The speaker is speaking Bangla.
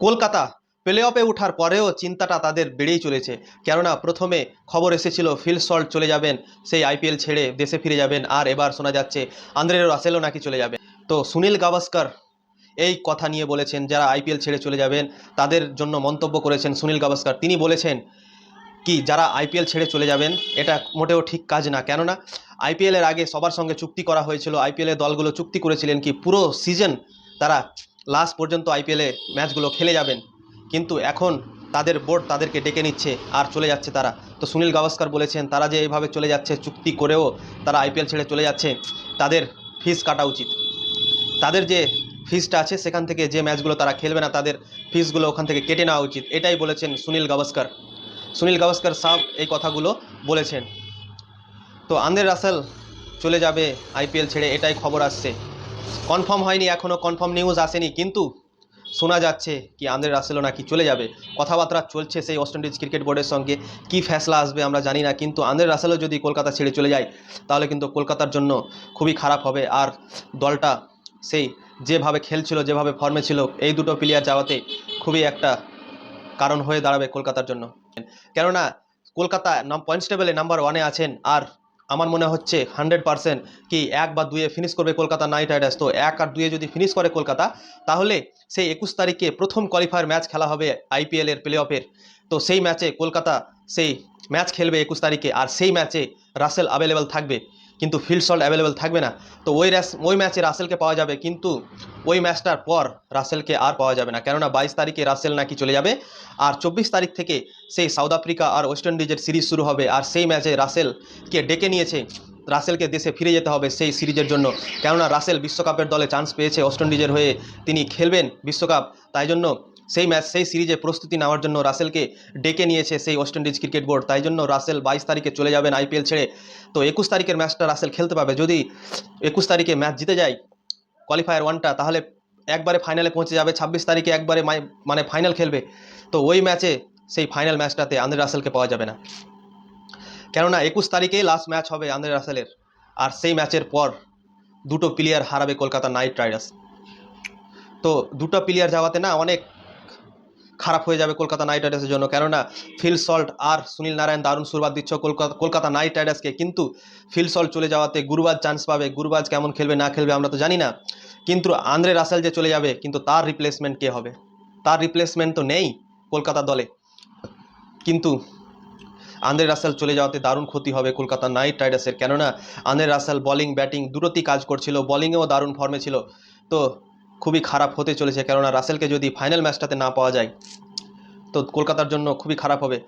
কলকাতা প্লে অফে ওঠার পরেও চিন্তাটা তাদের বেড়েই চলেছে। কেননা প্রথমে খবর এসেছিল ফিল সল্ট চলে যাবেন, সেই আইপিএল ছেড়ে দেশে ফিরে যাবেন, আর এবার শোনা যাচ্ছে আন্দ্রে রাসেলও নাকি চলে যাবে। তো সুনীল গাভাস্কর এই কথা নিয়ে বলেছেন, যারা আইপিএল ছেড়ে চলে যাবেন, তাদের জন্য মন্তব্য করেছেন সুনীল গাভাস্কর। তিনি বলেছেন কি, যারা আইপিএল ছেড়ে চলে যাবেন, এটা মোটেও ঠিক কাজ না। কেননা আইপিএলের আগে সবার সঙ্গে চুক্তি করা হয়েছিল। আইপিএলের দলগুলো চুক্তি করেছিলেন কি, পুরো সিজন তারা লাস্ট পর্যন্ত আইপিএলে ম্যাচগুলো খেলে যাবেন। কিন্তু এখন তাদের বোর্ড তাদেরকে ডেকে নিচ্ছে আর চলে যাচ্ছে তারা। তো সুনীল গাভাস্কর বলেছেন, তারা যে এইভাবে চলে যাচ্ছে, চুক্তি করেও তারা আইপিএল ছেড়ে চলে যাচ্ছে, তাদের ফিস কাটা উচিত। তাদের যে ফিসটা আছে সেখান থেকে যে ম্যাচগুলো তারা খেলবে না, তাদের ফিসগুলো ওখান থেকে কেটে নেওয়া উচিত। এটাই বলেছেন সুনীল গাভাস্কর। সুনীল গাভাস্কর সাহ এই কথাগুলো বলেছেন। তো আন্দ্রে রাসেল চলে যাবে আইপিএল ছেড়ে, এটাই খবর আসছে। কনফার্ম হয়নি এখনও কনফার্ম নিউজ আসেনি, কিন্তু শোনা যাচ্ছে কি আন্দ্রে রাসেলও নাকি চলে যাবে। কথাবার্তা চলছে সেই ওয়েস্ট ইন্ডিজ ক্রিকেট বোর্ডের সঙ্গে, কি ফ্যাসলা আসবে আমরা জানি না, কিন্তু আন্দ্রে রাসেলও যদি কলকাতা ছেড়ে চলে যায়, তাহলে কিন্তু কলকাতার জন্য খুবই খারাপ হবে। আর দলটা সেই যেভাবে খেলছিল, যেভাবে ফর্মে ছিল, এই দুটো প্লেয়ার যাওয়াতে খুবই একটা কারণ হয়ে দাঁড়াবে কলকাতার জন্য। কেননা, কলকাতা নাম পয়েন্টস টেবিলে নাম্বার ওয়ানে আছেন, আর আমার মনে হচ্ছে হান্ড্রেড পারসেন্ট কি এক বা দুয়ে ফিনিশ করবে কলকাতা নাইট রাইডার্স। তো এক আর দুয়ে যদি ফিনিশ করে কলকাতা, তাহলে সেই একুশ তারিখে প্রথম কোয়ালিফায়ার ম্যাচ খেলা হবে আইপিএলের প্লে অফের তো সেই ম্যাচে কলকাতা সেই ম্যাচ খেলবে একুশ তারিখে আর সেই ম্যাচে রাসেল অ্যাভেলেবেল থাকবে। কিন্তু ফিল্ড সল্ট অ্যাভেলেবেল থাকবে না। তো ওই র্যাস ওই ম্যাচে রাসেলকে পাওয়া যাবে, কিন্তু ওই ম্যাচটার পর রাসেলকে আর পাওয়া যাবে না। কেননা বাইশ তারিখে রাসেল নাকি চলে যাবে, আর চব্বিশ তারিখ থেকে সেই সাউথ আফ্রিকা আর ওয়েস্ট ইন্ডিজের সিরিজ শুরু হবে, আর সেই ম্যাচে রাসেলকে ডেকে নিয়েছে, রাসেলকে দেশে ফিরে যেতে হবে সেই সিরিজের জন্য। কেননা রাসেল বিশ্বকাপের দলে চান্স পেয়েছে ওয়েস্ট ইন্ডিজের হয়ে, তিনি খেলবেন বিশ্বকাপ, তাই জন্য সেই ম্যাচ, সেই সিরিজে প্রস্তুতি নেওয়ার জন্য রাসেলকে ডেকে নিয়েছে সেই ওয়েস্ট ইন্ডিজ ক্রিকেট বোর্ড তাই জন্য রাসেল বাইশ তারিখে চলে যাবেন আইপিএল ছেড়ে। তো একুশ তারিখের ম্যাচটা রাসেল খেলতে পাবে যদি একুশ তারিখে ম্যাচ জিতে যায় কোয়ালিফায়ার ওয়ানটা তাহলে একবারে ফাইনালে পৌঁছে যাবে। ছাব্বিশ তারিখে একবারে মানে ফাইনাল খেলবে। তো ওই ম্যাচে, সেই ফাইনাল ম্যাচটাতে আন্দ্রে রাসেলকে পাওয়া যাবে না। কেননা একুশ তারিখেই লাস্ট ম্যাচ হবে আন্দ্রে রাসেলের। আর সেই ম্যাচের পর দুটো প্লেয়ার হারাবে কলকাতা নাইট রাইডার্স। তো দুটো প্লেয়ার যাওয়াতে না অনেক খারাপ হয়ে যাবে কলকাতা নাইট রাইডার্সের জন্য। কেননা, ফিল সল্ট আর সুনীল নারায়ণ দারুণ সুরবাদ দিচ্ছ কলকাতা কলকাতা নাইট রাইডার্সকে। কিন্তু ফিল সল্ট চলে যাওয়াতে গুরুবাজ চান্স পাবে। গুরুবাজ কেমন খেলবে, না খেলবে আমরা তো জানি না। কিন্তু আন্দ্রে রাসেল যে চলে যাবে, কিন্তু তার রিপ্লেসমেন্ট কে হবে? তার রিপ্লেসমেন্ট তো নেই কলকাতা দলে। কিন্তু আন্দ্রে রাসেল চলে যাওয়াতে দারুণ ক্ষতি হবে কলকাতা নাইট রাইডার্সের। কেননা, আন্দ্রে রাসেল বলিং ব্যাটিং দুটোতেই কাজ করছিল। বলিংয়েও দারুণ ফর্মে ছিল। তো খুবই খারাপ হতে চলেছে। কেননা রাসেলকে যদি ফাইনাল ম্যাচটাতে না পাওয়া যায়, তো কলকাতার জন্য খুবই খারাপ হবে।